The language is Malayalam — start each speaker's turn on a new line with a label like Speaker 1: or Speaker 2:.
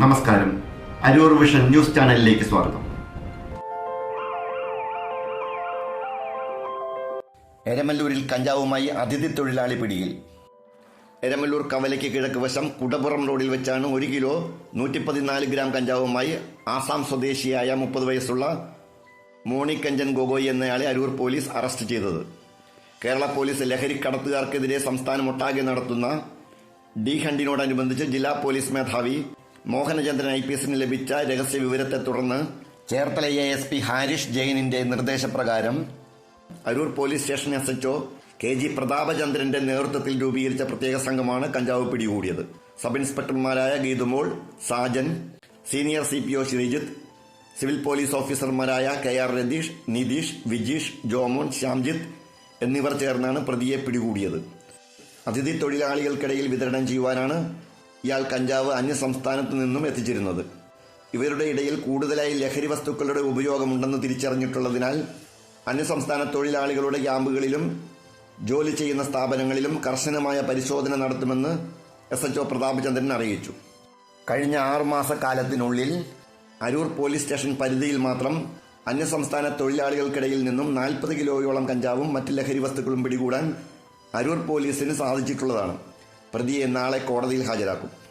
Speaker 1: നമസ്കാരം. അരൂർ വിഷൻ ന്യൂസ് ചാനലിലേക്ക് സ്വാഗതം. എരമല്ലൂരിൽ കഞ്ചാവുമായി അതിഥി തൊഴിലാളി പിടിയിൽ. എരമല്ലൂർ കവലയ്ക്ക് കിഴക്ക് വശം കുടപ്പുറം റോഡിൽ വെച്ചാണ് ഒരു കിലോ നൂറ്റി പതിനാല് ഗ്രാം കഞ്ചാവുമായി ആസാം സ്വദേശിയായ മുപ്പത് വയസ്സുള്ള മോണിക്കഞ്ചൻ ഗൊഗോയ് എന്നയാളെ അരൂർ പോലീസ് അറസ്റ്റ് ചെയ്തത്. കേരള പോലീസ് ലഹരി കടത്തുകാർക്കെതിരെ സംസ്ഥാനമൊട്ടാകെ നടത്തുന്ന ഡി ഹണ്ടിനോടനുബന്ധിച്ച് ജില്ലാ പോലീസ് മേധാവി മോഹനചന്ദ്രൻ ഐ പി എസിന് ലഭിച്ച രഹസ്യ വിവരത്തെ തുടർന്ന് Cherthala A S P Harish ജെയിനിന്റെ നിർദ്ദേശപ്രകാരം Aroor police station S HO K G പ്രതാപചന്ദ്രന്റെ നേതൃത്വത്തിൽ രൂപീകരിച്ച പ്രത്യേക സംഘമാണ് കഞ്ചാവ് പിടികൂടിയത്. Sub ഇൻസ്പെക്ടർമാരായ Geethumol Sajan senior C P O Sreejith civil police ഓഫീസർമാരായ കെ ആർ രതീഷ് നിതീഷ് വിജീഷ് ജോമോൻ ശ്യാംജിത്ത് എന്നിവർ ചേർന്നാണ് പ്രതിയെ പിടികൂടിയത്. അതിഥി തൊഴിലാളികൾക്കിടയിൽ വിതരണം ചെയ്യുവാനാണ് ഇയാൾ കഞ്ചാവ് അന്യസംസ്ഥാനത്തു നിന്നും എത്തിച്ചിരുന്നത്. ഇവരുടെ ഇടയിൽ കൂടുതലായി ലഹരി വസ്തുക്കളുടെ ഉപയോഗമുണ്ടെന്ന് തിരിച്ചറിഞ്ഞിട്ടുള്ളതിനാൽ അന്യസംസ്ഥാന തൊഴിലാളികളുടെ ക്യാമ്പുകളിലും ജോലി ചെയ്യുന്ന സ്ഥാപനങ്ങളിലും കർശനമായ പരിശോധന നടത്തുമെന്ന് എസ് എച്ച് ഒ പ്രതാപചന്ദ്രൻ അറിയിച്ചു. കഴിഞ്ഞ ആറുമാസക്കാലത്തിനുള്ളിൽ അരൂർ പോലീസ് സ്റ്റേഷൻ പരിധിയിൽ മാത്രം അന്യസംസ്ഥാന തൊഴിലാളികൾക്കിടയിൽ നിന്നും നാൽപ്പത് കിലോയോളം കഞ്ചാവും മറ്റ് ലഹരി വസ്തുക്കളും പിടികൂടാൻ അരൂർ പോലീസിന് സാധിച്ചിട്ടുള്ളതാണ്. പ്രതിയെ നാളെ കോടതിയിൽ ഹാജരാക്കും.